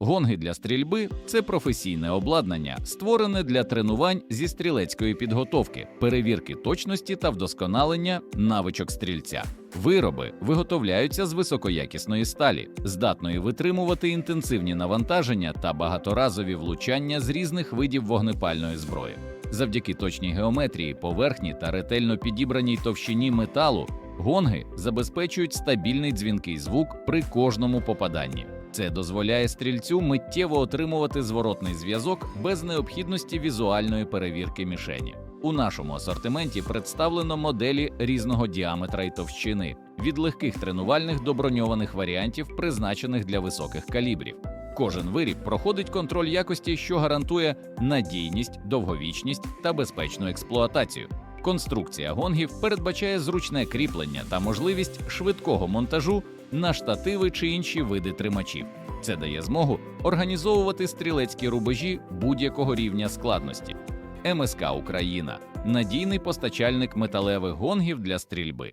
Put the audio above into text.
Гонги для стрільби це професійне обладнання, створене для тренувань зі стрілецької підготовки, перевірки точності та вдосконалення навичок стрільця. Вироби виготовляються з високоякісної сталі, здатної витримувати інтенсивні навантаження та багаторазові влучання з різних видів вогнепальної зброї. Завдяки точній геометрії, поверхні та ретельно підібраній товщині металу, гонги забезпечують стабільний дзвінкий звук при кожному попаданні. Це дозволяє стрільцю миттєво отримувати зворотний зв'язок без необхідності візуальної перевірки мішені. У нашому асортименті представлено моделі різного діаметра і товщини, від легких тренувальних до броньованих варіантів, призначених для високих калібрів. Кожен виріб проходить контроль якості, що гарантує надійність, довговічність та безпечну експлуатацію. Конструкція гонгів передбачає зручне кріплення та можливість швидкого монтажу на штативи чи інші види тримачів. Це дає змогу організовувати стрілецькі рубежі будь-якого рівня складності. МСК Україна надійний постачальник металевих гонгів для стрільби.